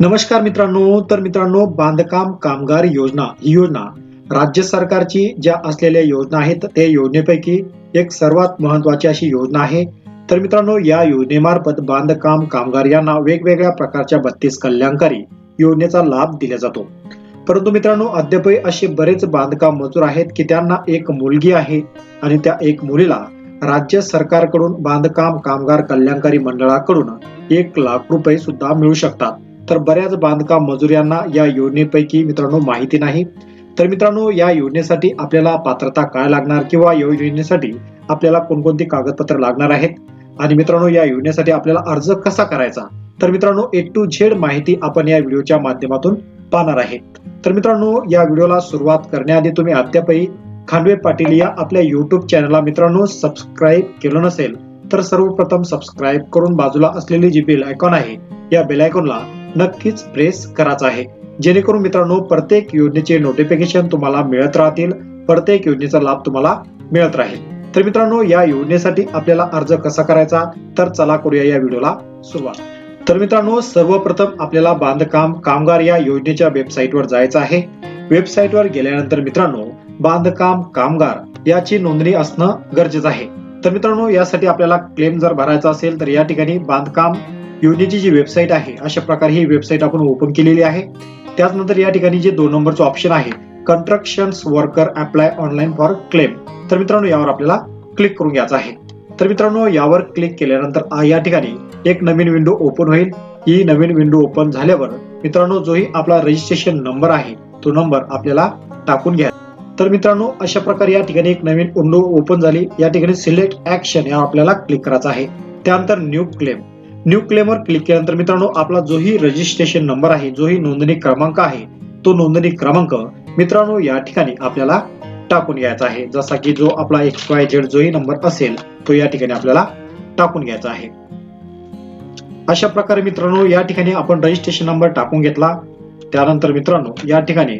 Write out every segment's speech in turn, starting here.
नमस्कार मित्रांनो तर मित्रांनो बांधकाम कामगार योजना ही योजना राज्य सरकारची ज्या असलेल्या योजना आहेत त्या योजनेपैकी एक सर्वात महत्वाची अशी योजना आहे. तर मित्रांनो या योजनेमार्फत बांधकाम कामगार यांना वेगवेगळ्या प्रकारच्या बत्तीस कल्याणकारी योजनेचा लाभ दिला जातो. परंतु मित्रांनो अद्यापही असे बरेच बांधकाम मजूर आहेत की त्यांना एक मुलगी आहे आणि त्या एक मुलीला राज्य सरकारकडून बांधकाम कामगार कल्याणकारी मंडळाकडून एक लाख रुपये सुद्धा मिळू शकतात. तर बऱ्याच बांधकाम मजूर यांना या योजनेपैकी मित्रांनो माहिती नाही. तर मित्रांनो या योजनेसाठी आपल्याला पात्रता काय लागणार किंवा या योजनेसाठी आपल्याला कोणकोणती कागदपत्र लागणार आहेत? आणि मित्रांनो या योजनेसाठी आपल्याला अर्ज कसा करायचा? तर मित्रांनो ए टू झेड माहिती आपण या व्हिडिओच्या माध्यमातून पाहणार आहे तर मित्रांनो या व्हिडिओला सुरुवात करण्याआधी तुम्ही अद्यापही खानवे पाटील या आपल्या युट्यूब चॅनलला मित्रांनो सबस्क्राईब केलं नसेल तर सर्वप्रथम सबस्क्राईब करून बाजूला असलेली जी बेल आयकॉन आहे या बेल आयकॉनला नक्कीच प्रेस करायचा आहे. जेणेकरून मित्रांनो प्रत्येक योजनेचे नोटिफिकेशन तुम्हाला मिळत राहतील. प्रत्येक योजनेचा लाभ तुम्हाला मिळत राहील. तर मित्रांनो या योजनेसाठी आपल्याला अर्ज कसा करायचा? तर चला करूया या व्हिडिओला सुरुवात. तर मित्रांनो सर्वप्रथम आपल्याला बांधकाम कामगार या योजनेच्या वेबसाईटवर जायचं आहे. वेबसाईटवर गेल्यानंतर मित्रांनो बांधकाम कामगार याची नोंदणी असणं गरजेचं आहे. तर मित्रांनो यासाठी आपल्याला क्लेम जर भरायचा असेल तर या ठिकाणी बांधकाम युनिटी जी वेबसाईट आहे अशा प्रकारे ही वेबसाईट आपण ओपन केलेली आहे. त्याचनंतर या ठिकाणी जे दोन नंबरचं ऑप्शन आहे construction worker apply online for claim तर मित्रांनो यावर आपल्याला क्लिक करून घ्यायचं आहे. तर मित्रांनो यावर क्लिक केल्यानंतर या ठिकाणी एक नवीन विंडो ओपन होईल. ही नवीन विंडो ओपन झाल्यावर मित्रांनो जोही आपला रजिस्ट्रेशन नंबर आहे तो नंबर आपल्याला टाकून घ्या. तर मित्रांनो अशा प्रकारे या ठिकाणी एक नवीन विंडो ओपन झाली. या ठिकाणी सिलेक्ट ऍक्शन यावर आपल्याला क्लिक करायचं आहे. त्यानंतर न्यू क्लेम न्यू क्लेमवर क्लिक केल्यानंतर मित्रांनो आपला जोही रजिस्ट्रेशन नंबर आहे जोही नोंदणी क्रमांक आहे तो नोंदणी क्रमांक मित्रांनो या ठिकाणी आपल्याला टाकून घ्यायचा आहे. जसा की जो आपला एक्स वाय झेड जोही नंबर असेल तो या ठिकाणी आपल्याला टाकून घ्यायचा आहे. अशा प्रकारे मित्रांनो या ठिकाणी आपण रजिस्ट्रेशन नंबर टाकून घेतला. त्यानंतर मित्रांनो या ठिकाणी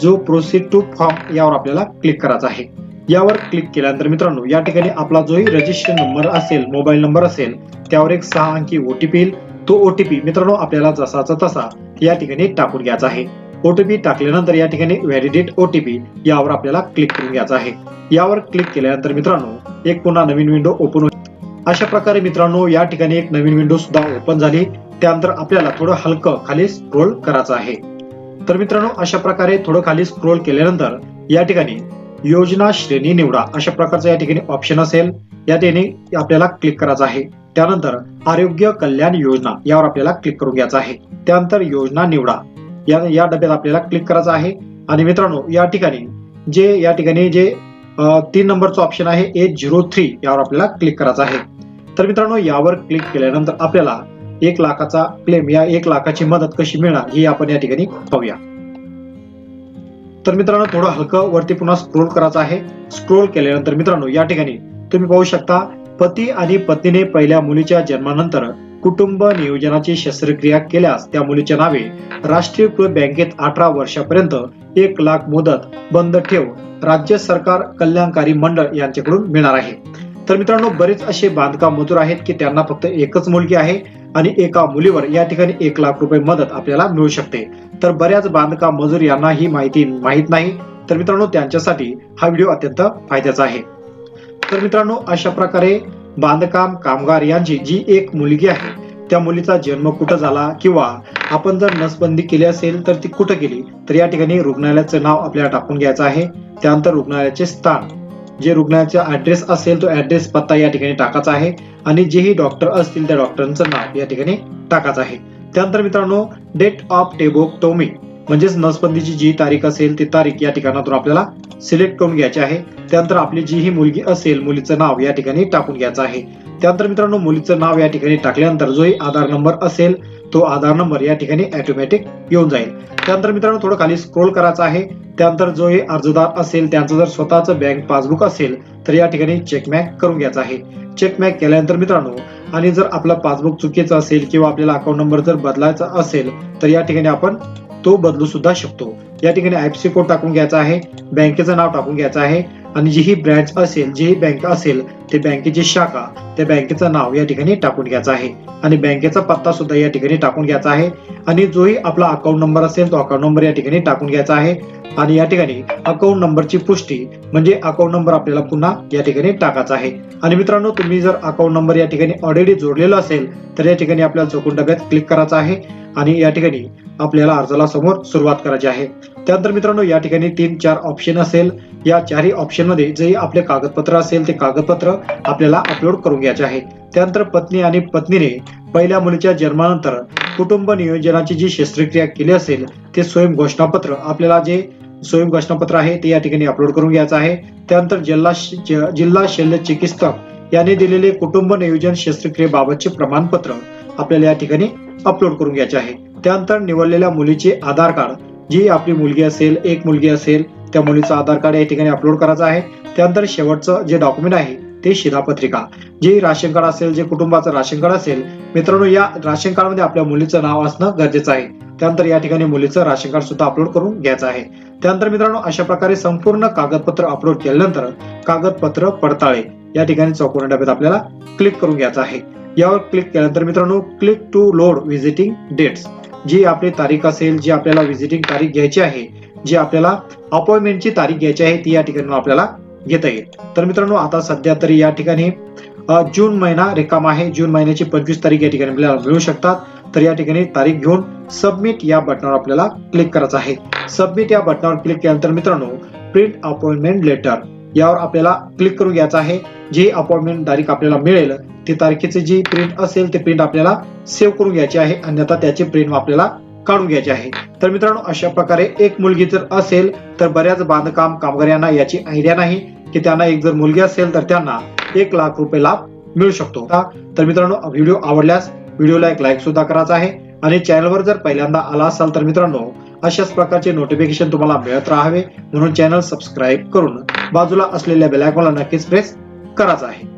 जो प्रोसीड टू फॉर्म यावर आपल्याला क्लिक करायचा आहे. यावर क्लिक केल्यानंतर मित्रांनो या ठिकाणी आपला जोही रजिस्ट्रेशन नंबर असेल मोबाईल नंबर असेल त्यावर एक सहा अंकी ओटीपी येईल. तो ओटीपी मित्रांनो आपल्याला जसाचा तसा या ठिकाणी टाकून घ्यायचा आहे. ओटीपी टाकल्यानंतर या ठिकाणी व्हॅलिडेट ओटीपी यावर आपल्याला क्लिक करून घ्यायचा आहे. यावर क्लिक केल्यानंतर मित्रांनो एक पुन्हा नवीन विंडो ओपन होईल. अशा प्रकारे मित्रांनो या ठिकाणी एक नवीन विंडो सुद्धा ओपन झाली. त्यानंतर आपल्याला थोडं हलकं खाली स्क्रोल करायचं आहे. तर मित्रांनो अशा प्रकारे थोडं खाली स्क्रोल केल्यानंतर या ठिकाणी योजना श्रेणी निवडा अशा प्रकारचं या ठिकाणी ऑप्शन असेल. या ठिकाणी आपल्याला क्लिक करायचं आहे. त्यानंतर आरोग्य कल्याण योजना यावर आपल्याला क्लिक करून घ्यायचं आहे. त्यानंतर योजना निवडा. या या डब्यात आपल्याला क्लिक करायचं आहे. आणि मित्रांनो या ठिकाणी जे या ठिकाणी जे तीन नंबरचं ऑप्शन आहे एट झिरो थ्री यावर आपल्याला क्लिक करायचं आहे. तर मित्रांनो यावर क्लिक केल्यानंतर आपल्याला एक लाखाचा क्लेम या एक लाखाची मदत कशी मिळणार ही आपण या ठिकाणी पाहूया. तर मित्रांनो थोडं हलकं वरती पुन्हा स्क्रोल करायचं आहे. स्क्रोल केल्यानंतर मित्रांनो या ठिकाणी तुम्ही पाहू शकता पती आणि पत्नीने पहिल्या मुलीच्या जन्मानंतर कुटुंब नियोजनाची शस्त्रक्रिया केल्यास त्या मुलीच्या नावे राष्ट्रीयकृत बँकेत अठरा वर्षापर्यंत एक लाख मुदत बंद ठेव राज्य सरकार कल्याणकारी मंडळ यांच्याकडून मिळणार आहे. तर मित्रांनो बरेच असे बांधकाम मजूर आहेत की त्यांना फक्त एकच मुलगी आहे आणि एका मुलीवर या ठिकाणी एक लाख रुपये मदत आपल्याला मिळू शकते. तर बऱ्याच बांधकाम मजूर यांना ही माहिती माहीत नाही. तर मित्रांनो त्यांच्यासाठी हा व्हिडिओ अत्यंत फायद्याचा आहे. तर मित्रांनो अशा प्रकारे बांधकाम कामगार यांची जी एक मुलगी आहे त्या मुलीचा जन्म कुठं झाला किंवा आपण जर नसबंदी केली असेल तर ती कुठं केली तर या ठिकाणी रुग्णालयाचं नाव आपल्याला टाकून घ्यायचं आहे. त्यानंतर रुग्णालयाचे स्थान. जे रुग्णालयाचा ऍड्रेस असेल तो ऍड्रेस पत्ता या ठिकाणी टाकायचा आहे. आणि जेही डॉक्टर असतील त्या डॉक्टरांचं नाव या ठिकाणी टाकायचं आहे. त्यानंतर मित्रांनो डेट ऑफ टेबोक्टोमी म्हणजेच नसबंदीची जी तारीख असेल ती तारीख या ठिकाणातून आपल्याला सिलेक्ट करून घ्यायची आहे. त्यानंतर आपली जी ही मुलगी असेल मुलीचं नाव या ठिकाणी टाकून घ्यायचं आहे. त्यानंतर मित्रांनो मुलीचं नाव या ठिकाणी टाकल्यानंतर जोही आधार नंबर असेल तो आधार नंबर या ठिकाणी ऑटोमॅटिक येऊन जाईल. त्यानंतर मित्रांनो थोडं खाली स्क्रोल करायचं आहे. त्यानंतर जो हे अर्जदार असेल त्यांचं जर स्वतःचं बँक पासबुक असेल तर या ठिकाणी चेकमॅक करून घ्यायचं आहे. चेकमॅक केल्यानंतर मित्रांनो आणि जर आपलं पासबुक चुकीचं असेल किंवा आपल्याला अकाउंट नंबर जर बदलायचा असेल तर या ठिकाणी आपण तो बदलू सुद्धा शकतो. या ठिकाणी आयपीसी कोड टाकून घ्यायचा आहे. बँकेचं नाव टाकून घ्यायचं आहे. आणि जी ही ब्रँच असेल जी ही बँक असेल ते बँकेची शाखा त्या बँकेचं नाव या ठिकाणी टाकून घ्यायचं आहे. आणि बँकेचा पत्ता सुद्धा या ठिकाणी टाकून घ्यायचा आहे. आणि जोही आपला अकाउंट नंबर असेल तो अकाउंट नंबर या ठिकाणी टाकून घ्यायचा आहे. आणि या ठिकाणी अकाउंट नंबरची पुष्टी म्हणजे अकाउंट नंबर आपल्याला पुन्हा या ठिकाणी टाकायचा आहे. आणि मित्रांनो तुम्ही जर अकाउंट नंबर या ठिकाणी ऑलरेडी जोडलेला असेल तर या ठिकाणी आपल्याला चौकून डब्यात क्लिक करायचा आहे. आणि या ठिकाणी आपल्याला अर्जाला समोर सुरुवात करायची आहे. त्यानंतर मित्रांनो या ठिकाणी तीन चार ऑप्शन असेल. या चारही ऑप्शनमध्ये जे आपले कागदपत्र असेल ते कागदपत्र आपल्याला अपलोड करून घ्यायचे आहे त्यानंतर पत्नी आणि पत्नीने पहिल्या मुलीच्या जन्मानंतर कुटुंब नियोजनाची जी शस्त्रक्रिया केली असेल ते स्वयं घोषणापत्र आपल्याला जे स्वयं घोषणापत्र आहे ते या ठिकाणी अपलोड करून घ्यायचं आहे. त्यानंतर जिल्हा जिल्हा शल्य चिकित्सक यांनी दिलेले कुटुंब नियोजन शस्त्रक्रियेबाबतचे प्रमाणपत्र आपल्याला या ठिकाणी अपलोड करून घ्यायचे आहे. त्यानंतर निवडलेल्या मुलीचे आधार कार्ड जी आपली मुलगी असेल एक मुलगी असेल त्या मुलीचं आधार कार्ड या ठिकाणी अपलोड करायचं आहे. त्यानंतर शेवटचं जे डॉक्युमेंट आहे ते शिधापत्रिका जे राशन कार्ड असेल जे कुटुंबाचं राशन कार्ड असेल मित्रांनो या राशन कार्डमध्ये आपल्या मुलीचं नाव असणं गरजेचं आहे. त्यानंतर या ठिकाणी मुलीचं राशन कार्ड सुद्धा अपलोड करून घ्यायचं आहे. त्यानंतर मित्रांनो अशा प्रकारे संपूर्ण कागदपत्र अपलोड केल्यानंतर कागदपत्र पडताळे या ठिकाणी चौकोन डब्यात आपल्याला क्लिक करून घ्यायचं आहे. यावर क्लिक केल्यानंतर मित्रांनो click to load visiting dates जी आपली तारीख असेल जी आपल्याला व्हिजिटिंग तारीख घ्यायची आहे जी आपल्याला अपॉइंटमेंटची तारीख घ्यायची आहे ती या ठिकाणी आपल्याला घेता येईल. तर मित्रांनो आता सध्या तरी या ठिकाणी जून महिना रिकाम आहे. जून महिन्याची पंचवीस तारीख या ठिकाणी आपल्याला मिळू शकतात. तर या ठिकाणी तारीख घेऊन सबमिट या बटनावर आपल्याला क्लिक करायचं आहे. सबमिट या बटनावर क्लिक केल्यानंतर मित्रांनो प्रिंट अपॉइंटमेंट लेटर यावर आपल्याला क्लिक करून घ्यायचं आहे. जी अपॉइंटमेंट तारीख आपल्याला मिळेल ती तारखेची जी प्रिंट असेल ते प्रिंट आपल्याला सेव्ह करून घ्यायची आहे. अन्यथा त्याची प्रिंट आपल्याला काढून घ्यायचे आहे. तर मित्रांनो अशा प्रकारे एक मुलगी जर असेल तर बऱ्याच बांधकाम कामगारांना याची आयडिया नाही की त्यांना एक जर मुलगी असेल तर त्यांना एक लाख रुपये लाभ मिळू शकतो. का? तर मित्रांनो व्हिडिओ आवडल्यास व्हिडिओला एक लाईक सुद्धा करायचा आहे आणि चॅनलवर जर पहिल्यांदा आला असाल तर मित्रांनो अशाच प्रकारचे नोटिफिकेशन तुम्हाला मिळत राहावे. म्हणून चॅनल सबस्क्राईब करून बाजूला असलेल्या बेलायकॉनला नक्कीच प्रेस करायचा आहे.